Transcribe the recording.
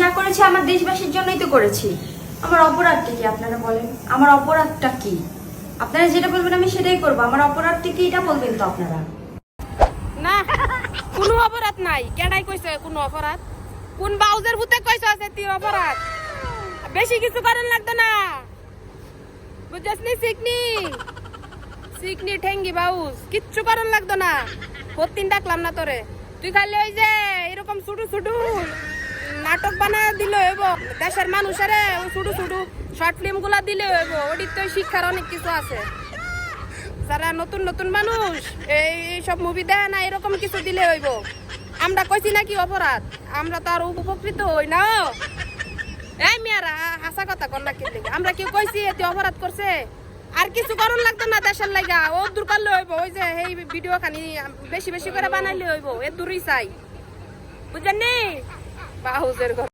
যা করেছি আমার দেশবাসীর জন্যই তো করেছি। আমার অপরাধটা কি আপনারা বলেন? আমার অপরাধটা কি? আপনারা যেটা বলবেন আমি সেটাই করব। আমার অপরাধটা কি এটা বলবেন তো আপনারা? না, কোনো অপরাধ নাই। কেডাই কইছে কোনো অপরাধ? কোন বাউজের ভূতে কইছে আছে তুই অপরাধ? বেশি কিছু করেন লাগতো না। বুঝছস নি, সিকনি? সিকনি, ঠেঙ্গি, বাউজ, কিচ্ছু করেন লাগতো না। প্রতিদিন ডাকলাম না তোরে। তুই খালি ওই যে এরকম ছুটু ছুটু। নাটক বানায় দিলে হইব দেশের মানুষের ছুটু ছুটু শর্ট ফিল্মগুলা দিলে হইব ওটির তো শিক্ষার অনেক কিছু আছে। যারা নতুন নতুন মানুষ, এই সব মুভি দেয় না, এরকম কিছু দিলে হইব। আমরা কইছি নাকি অপরাধ? আমরা তো আর উপকৃত হই না এই মিয়ারা, হাসা কথা কর না কিন্তু আমরা কি কইছি এতে অপরাধ করছে। আর কিছু করণ লাগতো না দেশের লাগা ও দূর করলে হইব। ওই যে এই ভিডিও খানি বেশি বেশি করে বানাইলে হইব। এ দূরই চাই। বুঝলেন বাহুজের ঘর।